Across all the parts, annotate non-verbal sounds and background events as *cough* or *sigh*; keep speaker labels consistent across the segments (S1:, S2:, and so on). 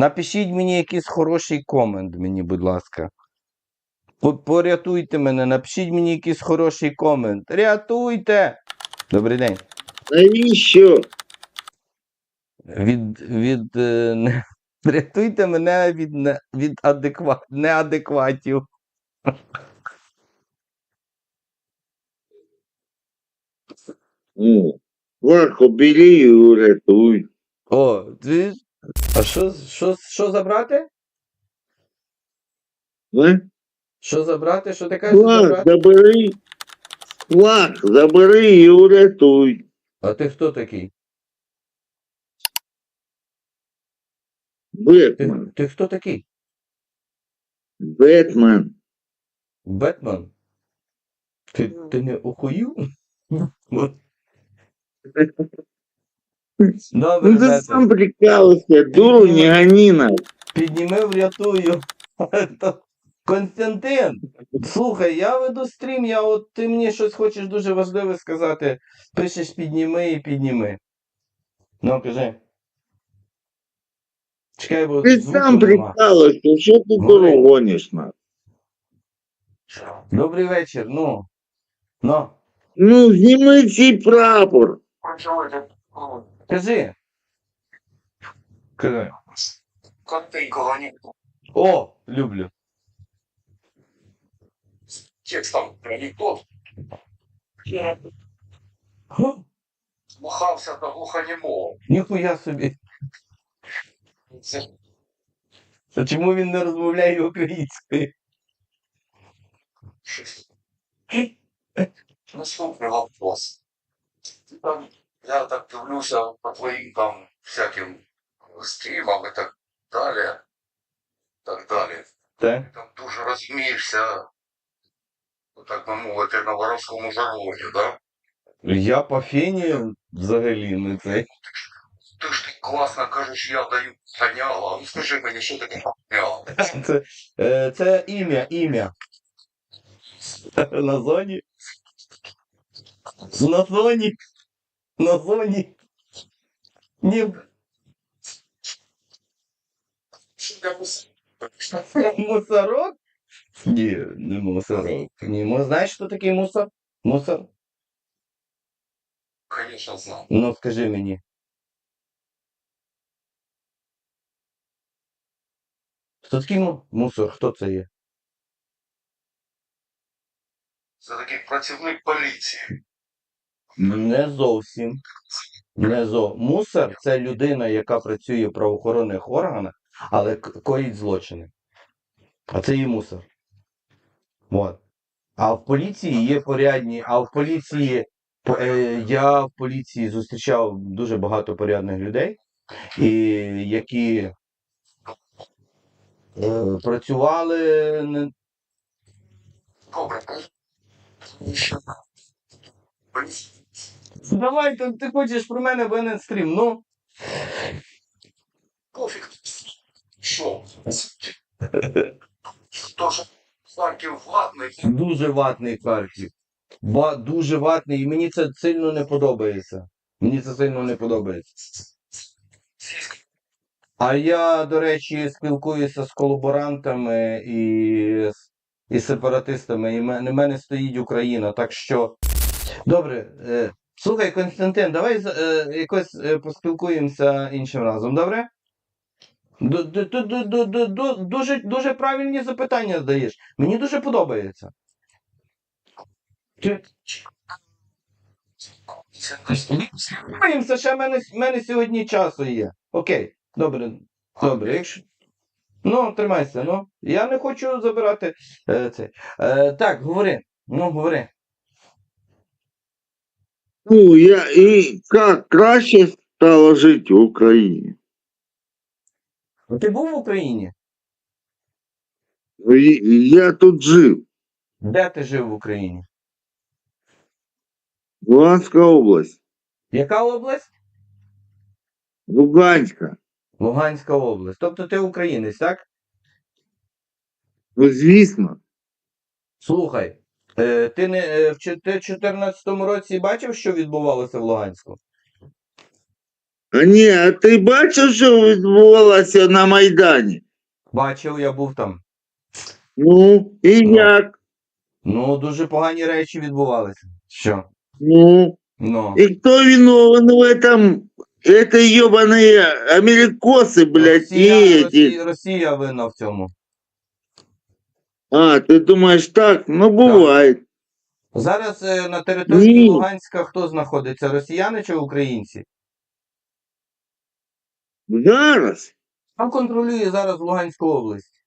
S1: Напишіть мені якийсь хороший комент, мені, будь ласка. Порятуйте мене, напишіть мені якийсь хороший комент. Рятуйте! Добрий день.
S2: Навіщо?
S1: Від, від, е, не, *laughs* рятуйте мене від, не, від адекват, неадекватів.
S2: Варку бери і урятуй.
S1: О, ти... А що, що, що забрати?
S2: Не?
S1: Що забрати? Що ти кажеш
S2: Флаг
S1: забрати?
S2: забери. Флаг забери і урятуй.
S1: А ти хто такий? Ти,
S2: Бетмен.
S1: ти хто такий?
S2: Бетмен.
S1: Бетмен? Ти, ти не охуїв? *laughs* Добре,
S2: Ну ти
S1: Бетмен.
S2: сам прикалывайся, дуру не гони нас.
S1: Підніми, врятую. *laughs* Константин, слухай, я веду стрім, я от ти мені щось хочеш дуже важливе сказати. Пишеш підніми і підніми. Ну, кажи. Чекай, бо
S2: Ти
S1: звуку
S2: сам
S1: нема.
S2: прикалывайся, що ти дуру гониш нас?
S1: Добрий вечір, ну. Ну,
S2: Ну, зніми цей прапор.
S1: Кажи. Кажи.
S3: Коротенького анекдоту.
S1: О, люблю.
S3: Текстом анекдот.
S1: Ха,
S3: Махався до глухонімого.
S1: Ніхуя собі.
S3: Це
S1: А чому він не розмовляє українською?
S3: Наступний вопрос. Там, я так дивлюся по твоїм там всяким стрімам і так далі. Так далі.
S1: Так.
S3: Там дуже розумієшся, так би мовити, на воровському жаргоні, да?
S1: Я по фені взагалі не цей.
S3: Ти ж ти класно кажеш, я даю ганяло. Ну скажи мені, що таке ганяло? *laughs*
S1: Це, е, це ім'я, ім'я. *laughs* На зоні. На зоні. На зоні. Ні, мусорок? Ні, не мусорок. Ні, мо- знаєш, що такий мусор? Мусор?
S3: Конечно, знав.
S1: Ну, скажи мені. Хто такий му- мусор? Хто це є?
S3: Це такий працівник поліції.
S1: Не зовсім. Не зо. Мусор це людина, яка працює в правоохоронних органах, але коїть злочини. А це і мусор. От. А в поліції є порядні, а в поліції е, я в поліції зустрічав дуже багато порядних людей, і які е, працювали не,
S3: Добре?
S1: Давай, ти, ти хочеш про мене в стрім, ну.
S3: Пофіг. Що? Хто ж Харків владний?
S1: Дуже ватний Харків. Ва, дуже ватний, і мені це сильно не подобається. Мені це сильно не подобається. А я, до речі, спілкуюся з колаборантами і, і сепаратистами, і в мене стоїть Україна. Так що. Добре. Слухай, Константин, давай е, якось е, поспілкуємося іншим разом, добре? Ду- ду- ду- ду- ду- ду- ду- Дуже, дуже правильні запитання задаєш. Мені дуже подобається. Спілкуємося, ще в мене, мене сьогодні часу є. Окей, добре. Добре, якщо. Ну, тримайся, ну. Я не хочу забирати е, це. Е, так, говори. Ну, говори.
S2: Ну, я і як краще стало жити в Україні.
S1: Ти був в Україні?
S2: І- Я тут жив.
S1: Де ти жив в Україні?
S2: Луганська область,
S1: Яка область?
S2: Луганська.
S1: Луганська область. Тобто ти українець, так?
S2: Ну, звісно.
S1: Слухай, ти не е, в чотир- ти в 14-му році бачив, що відбувалося в Луганську?
S2: А ні, а ти бачив, що відбувалося на Майдані?
S1: Бачив, я був там.
S2: Ну, і
S1: Ну.
S2: як?
S1: Ну, дуже погані речі відбувалися. Що?
S2: Ну,
S1: Ну.
S2: и кто виновен в этом? Это ебаные америкосы, блядь,
S1: Росія,
S2: и эти.
S1: Росія, Росія винна в цьому.
S2: А, ты думаешь так? Ну, бывает.
S1: Зараз е, на території
S2: Ні.
S1: Луганська хто знаходиться? Росіяни чи українці?
S2: Зараз?
S1: Там контролює зараз Луганську область.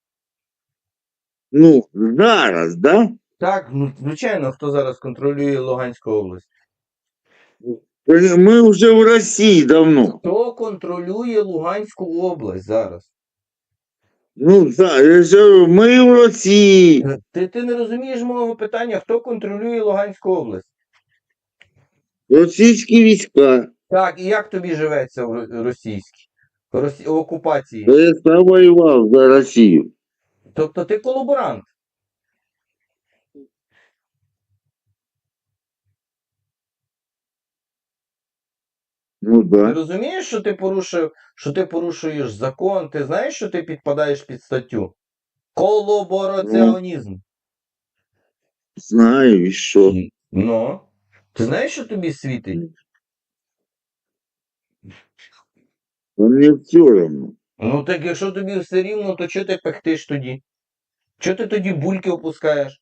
S2: Ну, зараз, да?
S1: Так, ну, звичайно, хто зараз контролює Луганську область?
S2: Мы уже в России давно.
S1: Хто контролює Луганську область зараз?
S2: Ну, так, я говорю, в Росії.
S1: Ти, ти не розумієш мого питання, хто контролює Луганську область?
S2: Російські війська.
S1: Так, і як тобі живеться в ро- російській Росі... окупації?
S2: Я сам воював за Росію.
S1: Тобто ти колаборант.
S2: Ну да.
S1: Ти розумієш, що ти порушив, що ти порушуєш закон? Ти знаєш, що ти підпадаєш під статтю? Колабораціонізм.
S2: Знаю, и что.
S1: Ну. Ти знаєш, що тобі світить?
S2: А мне все равно.
S1: Ну так якщо тобі все рівно, то чого ти пехтиш тоді? Чого ти тоді бульки опускаєш?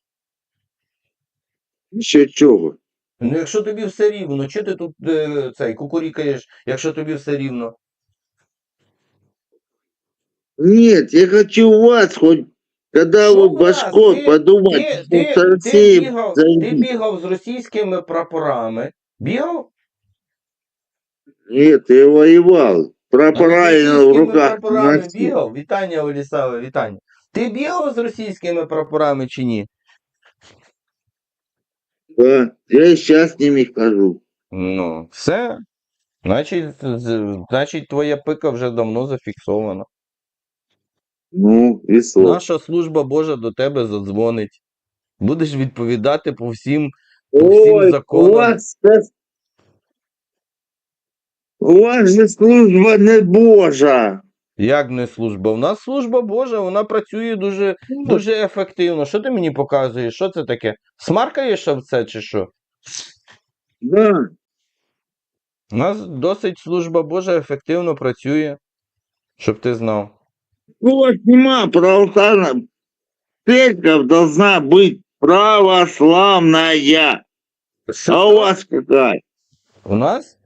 S2: Еще чего?
S1: Ну якщо тобі все рівно, чого ти тут е, цей кукурікаєш, якщо тобі все рівно?
S2: Нет, я хочу у вас хоть, когда
S1: Ну,
S2: вы башкой
S1: нас, ты-
S2: подумать,
S1: Ти,
S2: что
S1: ти,
S2: с
S1: ти, бігав, ти
S2: зайди.
S1: бігав з російськими прапорами. Бігав?
S2: Нет, я воевал. Прапора
S1: А ти з
S2: в
S1: російськими
S2: руках
S1: прапорами
S2: носил.
S1: бігав? Вітання, Олісаве, вітання. Ти бігав з російськими прапорами чи ні?
S2: Да, я сейчас с ними хожу.
S1: Ну, все. Значить, з- значить, твоя пика вже давно зафіксована.
S2: Ну, и что?
S1: Наша служба Божа до тебе задзвонить. Будеш відповідати по всім. по всім
S2: Ой, у
S1: законам.
S2: вас, сейчас- у вас же служба не Божа.
S1: Як не служба? У нас служба Божа, вона працює дуже, дуже ефективно. Що ти мені показуєш? Що це таке? Смаркаєш овце чи що?
S2: Да.
S1: У нас досить служба Божа ефективно працює, щоб ти знав.
S2: У вас нема православная. Церковь должна быть православная. А у вас какая?
S1: У нас?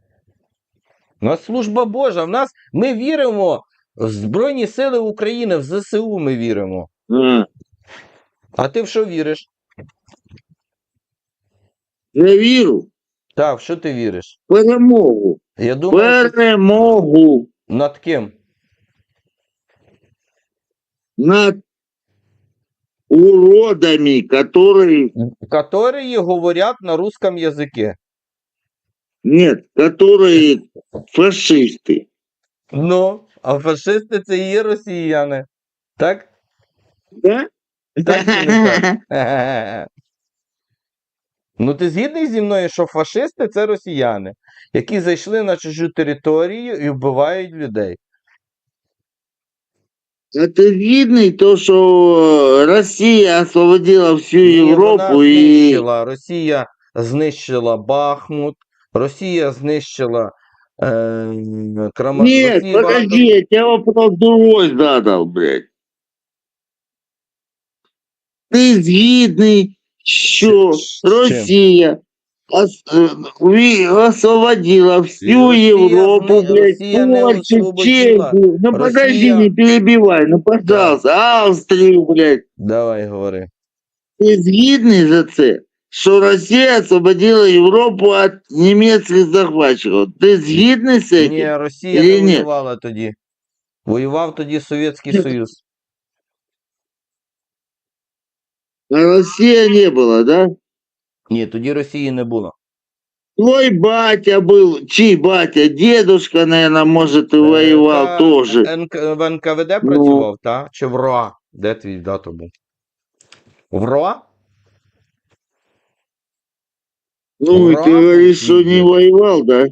S1: У нас служба Божа. В нас ми віримо в Збройні Сили України, в ЗСУ ми віримо.
S2: А,
S1: А ти в що віриш?
S2: я вірю.
S1: Так, в що ти віриш?
S2: в Перемогу.
S1: Я думаю, ти-
S2: Перемогу
S1: над ким?
S2: над уродами, которые...
S1: Которые говорять на русском язике.
S2: Нет, которые фашисты.
S1: Ну, а фашисти це і є росіяни. Так?
S2: Да?
S1: Так чи не так? Е-е-е. *laughs* Ну, ти згідний зі мною, що фашисти це росіяни, які зайшли на чужу територію і вбивають людей.
S2: Это видно и то, что Россия освободила всю
S1: Ні, вона
S2: Европу и...
S1: знищила, Росія знищила Бахмут, Росія знищила.
S2: Нет,
S1: Росія
S2: подожди,
S1: багато-
S2: я тебе вопрос другой задал, блядь. Ты згідний, що
S1: З чим?
S2: Росія ос- е, ві- освободила всю
S1: Росія
S2: Європу,
S1: не-
S2: блядь,
S1: Росія не
S2: Польщу,
S1: освободила.
S2: Чехію. Ну подожди,
S1: Росія-
S2: не перебивай, ну пожалуйста, Австрію, блядь.
S1: Давай говори.
S2: Ти згідний за це? Що Росія освободила Європу від німецьких захватчиків. Ти згідний з цим?
S1: Ні, Росія
S2: Или
S1: не воювала тоді. Воював тоді Совєтський
S2: Ні.
S1: Союз.
S2: А Росія не була, да?
S1: Ні, тоді Росії не було.
S2: Твой батя был, чей батя, дедушка, наверное, может, и воевал
S1: Та
S2: тоже.
S1: В НКВД
S2: Ну.
S1: працював, та? Чи в РОА? Де твій дато був? В РОА?
S2: Ну, и
S1: Ура,
S2: ты говоришь, что не
S1: пиздец.
S2: воевал, да?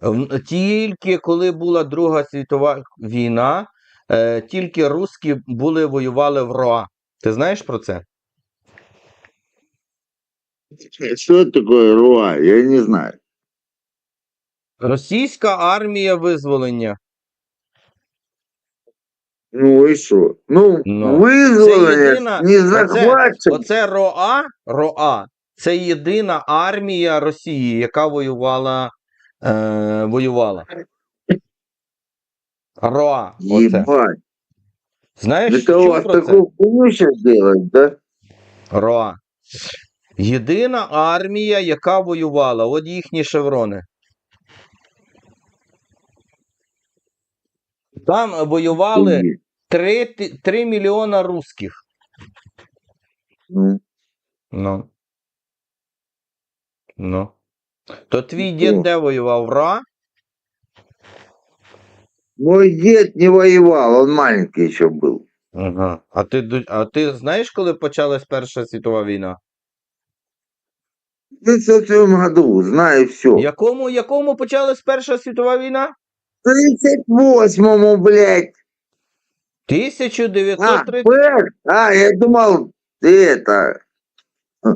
S1: В- Тільки коли була Друга світова війна, е, тільки русські були воювали в РОА. Ти знаєш про це?
S2: Что такое РУА? Я не знаю.
S1: Російська армія визволення.
S2: Ну и что? Ну,
S1: Ну,
S2: вызвали,
S1: це єдина-
S2: не
S1: Оце, оце РОА, РОА це єдина армія Росії, яка воювала. Е, воювала. РОА. Оце.
S2: Ебать.
S1: Знаєш,
S2: Это у
S1: чув
S2: вас
S1: про це?
S2: такую хуйню сейчас да?
S1: РОА. Єдина армія, яка воювала. От їхні шеврони. Там воювали
S2: Охуеть.
S1: 3, 3 мільйона русських.
S2: Ну,
S1: Ну. Ну. То твій дід
S2: О.
S1: де воював? В РОА?
S2: Мой дед не воевал, он маленький еще был.
S1: Ага. А ти, ду- а ти знаєш, коли почалась Перша світова війна?
S2: В 1937 году, знаю все.
S1: Якому, якому почалась Перша світова війна?
S2: В 38-му, блядь. А,
S1: 1930.
S2: Пэк? А, я думал, это... Хм.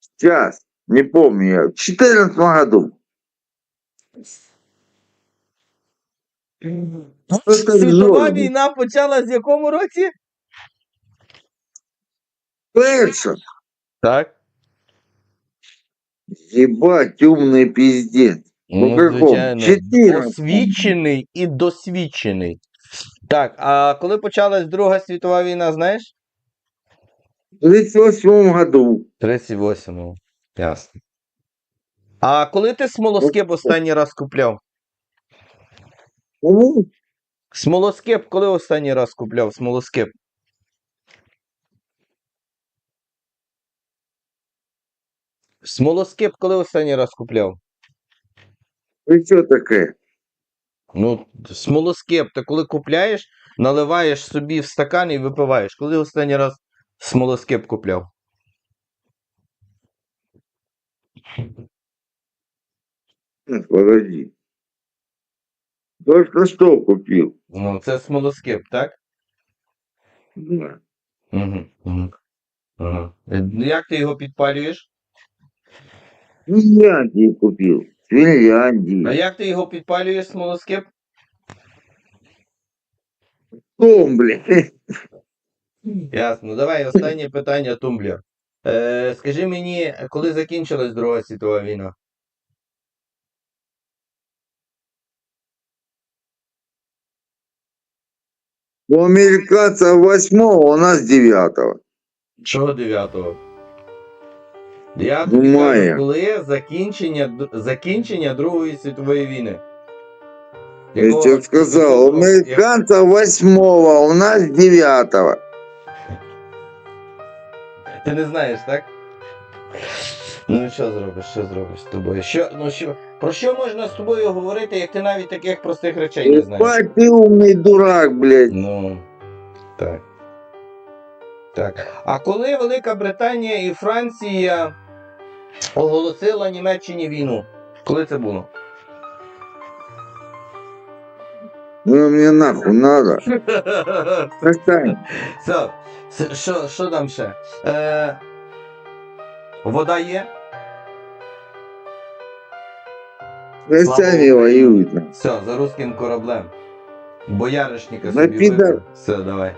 S2: Сейчас, не помню я. В 14 году.
S1: Світова війна почалась в якому році?
S2: Пэкша.
S1: Так.
S2: Ебать, умный пиздец. Ну? Чотири.
S1: Освічений і досвідчений. Так, а коли почалась Друга світова війна, знаєш?
S2: В 38 году.
S1: 38-му. Ясно. А коли ти смолоскип останній раз купляв?
S2: Ну,
S1: Смолоскип, коли останній раз купляв смолоскип? Смолоскип, коли останній раз купляв?
S2: Ты что такая?
S1: Ну, смолоскип, ти коли купляєш, наливаєш собі в стакан і випиваєш. Коли останній раз смолоскип купляв?
S2: Погоди. Только что купил.
S1: Ну, це смолоскип, так?
S2: Да.
S1: Угу. Угу. Як ти його підпалюєш?
S2: В Финляндии купил. В
S1: А
S2: Финляндии.
S1: як ти його підпалюєш, смолоскип?
S2: Том, блядь. *laughs*
S1: Ясно. Давай останнє питання, тумблер. Е, скажи мені, коли закінчилась Друга світова війна?
S2: У американцев восьмого, у нас девятого.
S1: Чого 9-го? Я
S2: Ну,
S1: тобі кажу,
S2: має.
S1: коли закінчення, закінчення Другої світової війни?
S2: Я тебе сказал, у американцев восьмого, у нас девятого.
S1: Ти не знаєш, так? Ну що зробиш, що зробиш з тобою? Що, ну що, про що можна з тобою говорити, як ти навіть таких простих речей не знаєш?
S2: Ебать ты умный дурак, блядь.
S1: Ну, так. Так. А коли Велика Британія і Франція оголосила Німеччині війну? Коли це було?
S2: Ну мне нахуй надо. *laughs*
S1: Все, що, що там ще? Е, вода є?
S2: Пусть самі воюють.
S1: Все, за русським кораблем. Бояришника собі Все, давай.